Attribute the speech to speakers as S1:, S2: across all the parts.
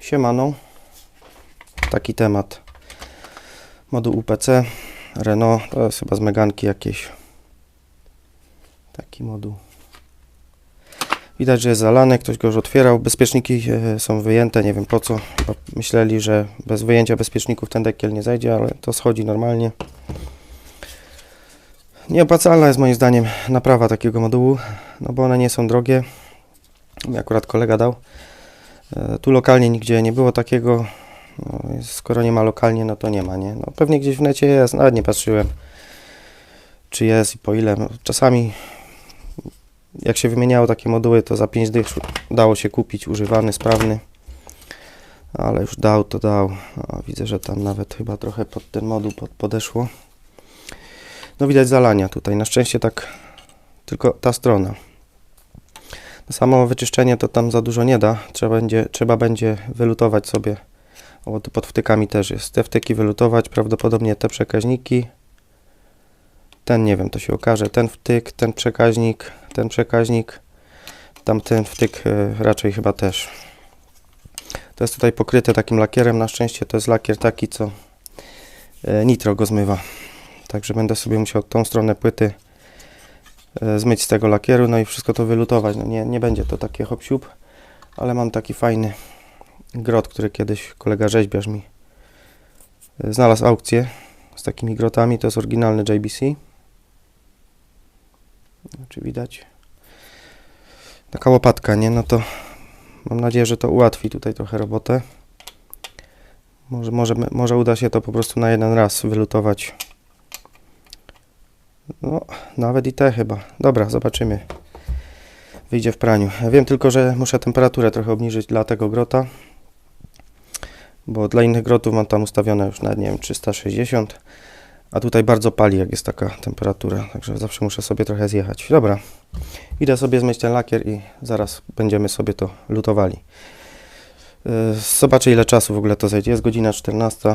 S1: Siemano. Taki temat. Moduł UPC Renault. To jest chyba z Meganki jakieś. Taki moduł. Widać, że jest zalany, ktoś go już otwierał. Bezpieczniki e, są wyjęte, nie wiem po co. Myśleli, że bez wyjęcia bezpieczników ten dekiel nie zajdzie, ale to schodzi normalnie. Nieopłacalna jest moim zdaniem naprawa takiego modułu, no bo one nie są drogie. Mi akurat kolega dał. E, Tu lokalnie nigdzie nie było takiego. No, skoro nie ma lokalnie, no to nie ma, nie? No, pewnie gdzieś w necie jest, nawet nie patrzyłem, czy jest i po ile. No, Czasami, jak się wymieniało takie moduły, to za 5 dych dało się kupić używany, sprawny. Ale już dał, to dał. O, widzę, że tam nawet chyba trochę pod ten moduł pod, podeszło. No widać zalania tutaj. Na szczęście tak tylko ta strona. Samo wyczyszczenie to tam za dużo nie da. Trzeba będzie, trzeba będzie wylutować sobie. O, pod wtykami też jest. Te wtyki wylutować, prawdopodobnie te przekaźniki. Ten nie wiem, to się okaże. Ten wtyk, ten przekaźnik, ten przekaźnik. Tamten wtyk e, raczej chyba też. To jest tutaj pokryte takim lakierem. Na szczęście to jest lakier taki, co e, nitro go zmywa. Także będę sobie musiał tą stronę płyty zmyć z tego lakieru, no i wszystko to wylutować. No nie, nie będzie to takie hop ale mam taki fajny grot, który kiedyś kolega rzeźbiarz mi e, znalazł aukcję z takimi grotami. To jest oryginalny JBC. Czy widać? Taka łopatka, nie? No to mam nadzieję, że to ułatwi tutaj trochę robotę. Może, może, może uda się to po prostu na jeden raz wylutować. No, nawet i te chyba. Dobra, zobaczymy. Wyjdzie w praniu. Ja wiem tylko, że muszę temperaturę trochę obniżyć dla tego grota. Bo dla innych grotów mam tam ustawione już na, nie wiem, 360. A tutaj bardzo pali, jak jest taka temperatura. Także zawsze muszę sobie trochę zjechać. Dobra. Idę sobie zmyć ten lakier i zaraz będziemy sobie to lutowali. Yy, Zobaczę ile czasu w ogóle to zajdzie. Jest godzina 14.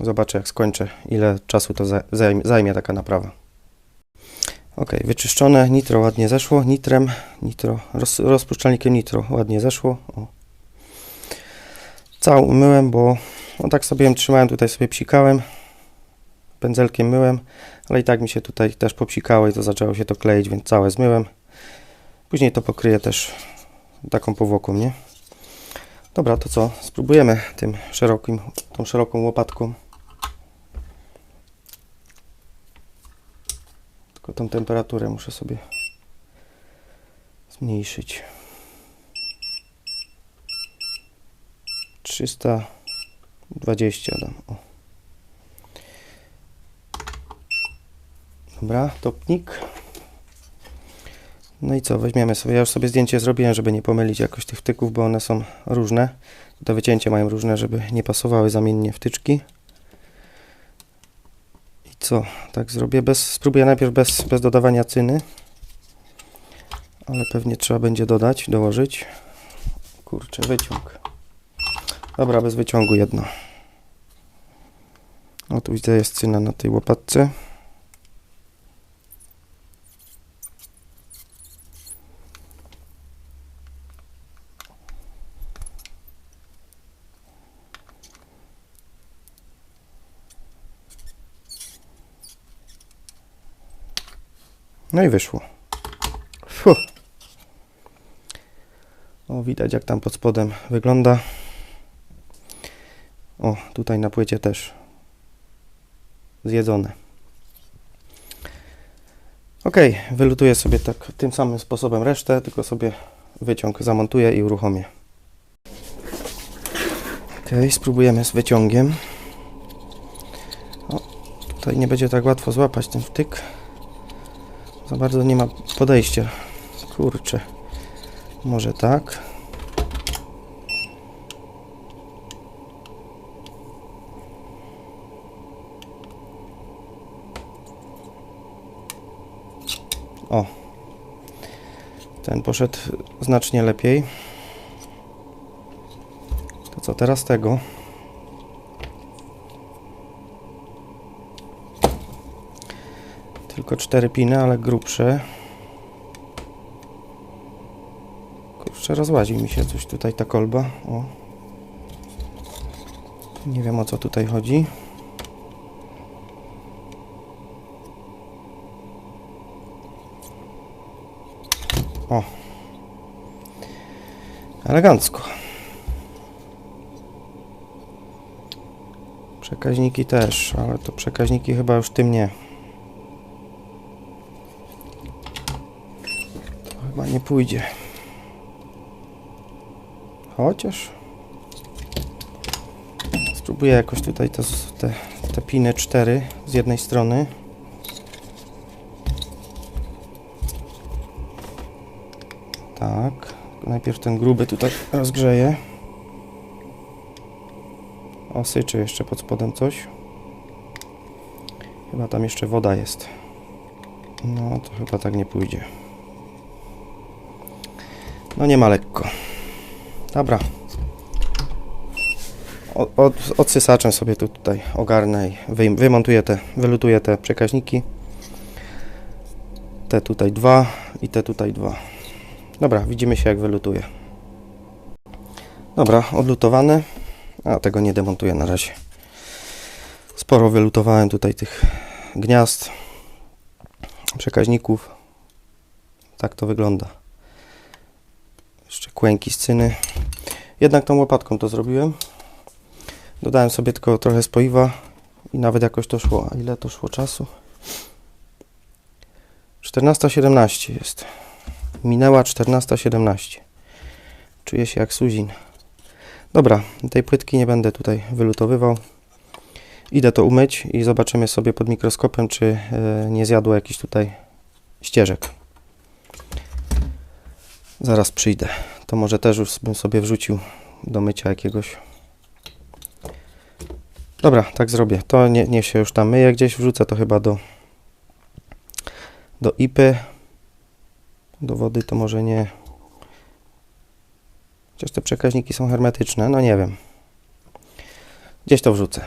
S1: Zobaczę jak skończę, ile czasu to za- zajmie, zajmie taka naprawa. Ok, wyczyszczone, nitro ładnie zeszło, nitrem, nitro, roz, rozpuszczalnikiem nitro ładnie zeszło. O. Całą umyłem, bo no tak sobie trzymałem, tutaj sobie psikałem, pędzelkiem myłem, ale i tak mi się tutaj też popsikało i to zaczęło się to kleić, więc całe zmyłem. Później to pokryję też taką powłoką, nie? Dobra, to co? Spróbujemy tym szerokim, tą szeroką łopatką. Tylko tą temperaturę muszę sobie zmniejszyć. 320 dam. O. Dobra, topnik. No i co, weźmiemy sobie, ja już sobie zdjęcie zrobiłem, żeby nie pomylić jakoś tych wtyków, bo one są różne. Te wycięcia mają różne, żeby nie pasowały zamiennie wtyczki. Co, tak zrobię, bez, spróbuję najpierw bez, bez dodawania cyny. Ale pewnie trzeba będzie dodać, dołożyć. Kurczę, wyciąg. Dobra, bez wyciągu jedno. O, tu widzę jest cyna na tej łopatce. No i wyszło. Fuh. O, widać jak tam pod spodem wygląda. O, tutaj na płycie też zjedzone. Ok, wylutuję sobie tak tym samym sposobem resztę, tylko sobie wyciąg zamontuję i uruchomię. Ok, spróbujemy z wyciągiem. O, tutaj nie będzie tak łatwo złapać ten wtyk. Za bardzo nie ma podejścia. Kurczę. Może tak. O. Ten poszedł znacznie lepiej. To co teraz tego? Tylko cztery piny, ale grubsze. Kurczę, rozłazi mi się coś tutaj ta kolba. O. Nie wiem o co tutaj chodzi. O. Elegancko. Przekaźniki też, ale to przekaźniki chyba już tym nie. To chyba nie pójdzie. Chociaż. Spróbuję jakoś tutaj to, te, te piny 4 z jednej strony. Tak. Najpierw ten gruby tutaj rozgrzeję. O, syczy jeszcze pod spodem coś. Chyba tam jeszcze woda jest. No, to chyba tak nie pójdzie. No nie ma lekko. Dobra. O- Od, odsysaczem sobie tu tutaj ogarnę i wyjm- wymontuję te, wylutuję te przekaźniki. Te tutaj dwa i te tutaj dwa. Dobra, widzimy się jak wylutuję. Dobra, odlutowane. A tego nie demontuję na razie. Sporo wylutowałem tutaj tych gniazd, przekaźników. Tak to wygląda. Kłęki z cyny. Jednak tą łopatką to zrobiłem. Dodałem sobie tylko trochę spoiwa i nawet jakoś to szło. A ile to szło czasu? 14.17 jest. Minęła 14.17. Czuję się jak suzin. Dobra, tej płytki nie będę tutaj wylutowywał. Idę to umyć i zobaczymy sobie pod mikroskopem, czy e, nie zjadło jakiś tutaj ścieżek. Zaraz przyjdę. To może też już bym sobie wrzucił do mycia jakiegoś. Dobra, tak zrobię. To nie, nie się już tam myję gdzieś, wrzucę to chyba do do ipy. Do wody to może nie. Chociaż te przekaźniki są hermetyczne, no nie wiem. Gdzieś to wrzucę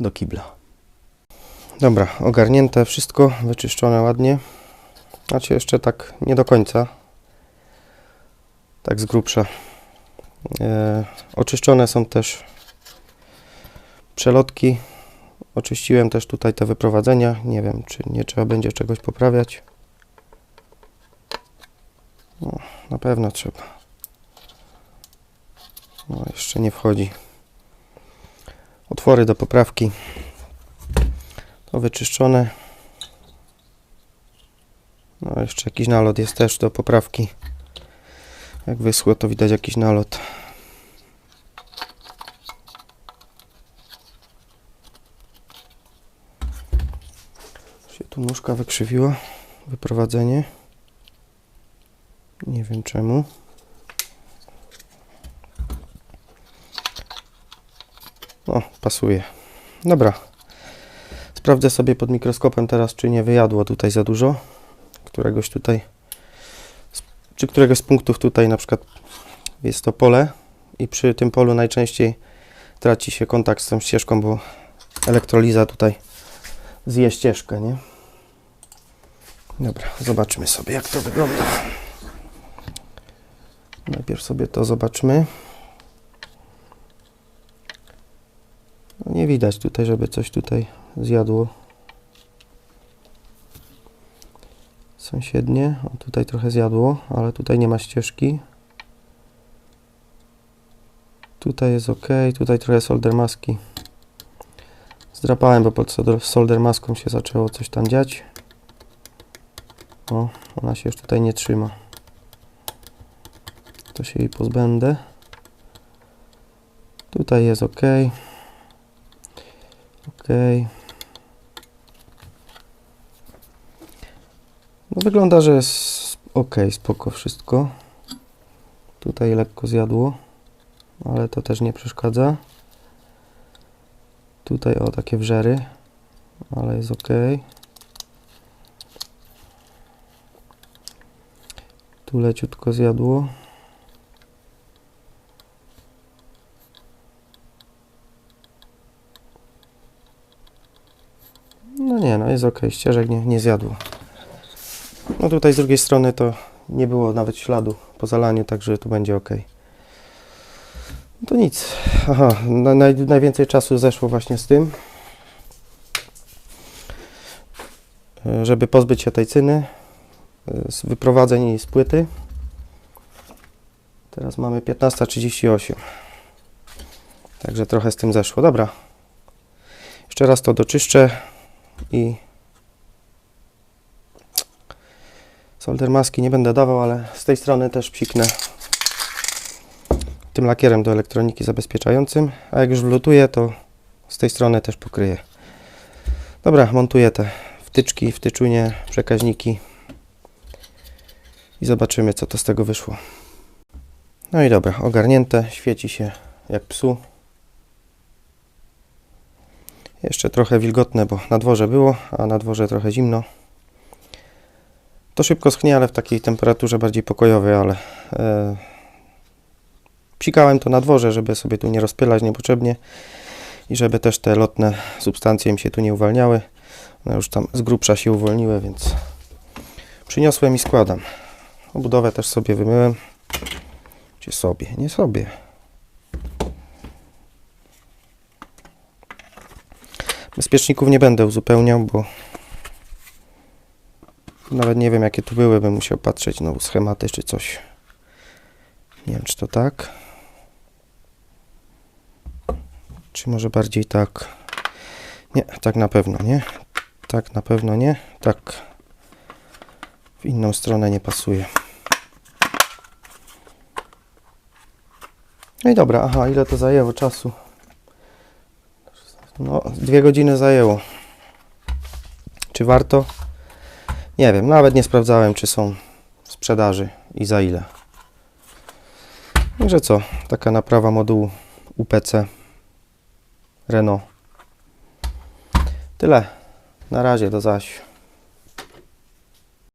S1: do kibla. Dobra, ogarnięte wszystko, wyczyszczone ładnie. Znaczy jeszcze tak nie do końca. Tak z grubsza. E, oczyszczone są też przelotki. Oczyściłem też tutaj te wyprowadzenia. Nie wiem, czy nie trzeba będzie czegoś poprawiać. No, na pewno trzeba. No, jeszcze nie wchodzi. Otwory do poprawki. To wyczyszczone. No, jeszcze jakiś nalot jest też do poprawki. Jak wyschło, to widać jakiś nalot. się tu nóżka wykrzywiła. Wyprowadzenie. Nie wiem czemu. O, pasuje. Dobra. Sprawdzę sobie pod mikroskopem teraz, czy nie wyjadło tutaj za dużo. Któregoś tutaj, czy któregoś z punktów tutaj na przykład jest to pole i przy tym polu najczęściej traci się kontakt z tą ścieżką, bo elektroliza tutaj zje ścieżkę, nie? Dobra, zobaczmy sobie jak to wygląda. Najpierw sobie to zobaczmy. No nie widać tutaj, żeby coś tutaj zjadło. Sąsiednie, o tutaj trochę zjadło, ale tutaj nie ma ścieżki. Tutaj jest ok, tutaj trochę solder maski. Zdrapałem, bo pod solder- maską się zaczęło coś tam dziać. O, ona się już tutaj nie trzyma. To się jej pozbędę. Tutaj jest ok. Ok. No wygląda, że jest ok, spoko wszystko. Tutaj lekko zjadło, ale to też nie przeszkadza. Tutaj o takie wrzery, ale jest ok. Tu leciutko zjadło. No nie, no jest ok, ścieżek nie, nie zjadło. No tutaj z drugiej strony to nie było nawet śladu po zalaniu, także tu będzie ok. No to nic. Aha, na, naj, najwięcej czasu zeszło właśnie z tym, żeby pozbyć się tej cyny z wyprowadzeń z płyty. Teraz mamy 15.38. Także trochę z tym zeszło. Dobra. Jeszcze raz to doczyszczę i solder maski nie będę dawał, ale z tej strony też psiknę tym lakierem do elektroniki zabezpieczającym, a jak już wlutuję, to z tej strony też pokryję. Dobra, montuję te wtyczki, wtyczunie, przekaźniki i zobaczymy, co to z tego wyszło. No i dobra, ogarnięte, świeci się jak psu. Jeszcze trochę wilgotne, bo na dworze było, a na dworze trochę zimno. To szybko schnie, ale w takiej temperaturze bardziej pokojowej, ale e, psikałem to na dworze, żeby sobie tu nie rozpylać niepotrzebnie i żeby też te lotne substancje mi się tu nie uwalniały. Już tam z grubsza się uwolniły, więc przyniosłem i składam. Obudowę też sobie wymyłem. Czy sobie? Nie sobie. Bezpieczników nie będę uzupełniał, bo nawet nie wiem jakie tu były, bym musiał patrzeć znowu schematy czy coś. Nie wiem czy to tak. Czy może bardziej tak? Nie, tak na pewno nie. Tak na pewno nie. Tak. W inną stronę nie pasuje. No i dobra, aha, ile to zajęło czasu? No, dwie godziny zajęło. Czy warto? Nie wiem, nawet nie sprawdzałem, czy są w sprzedaży i za ile. Także co, taka naprawa modułu UPC Renault. Tyle. Na razie, do zaś.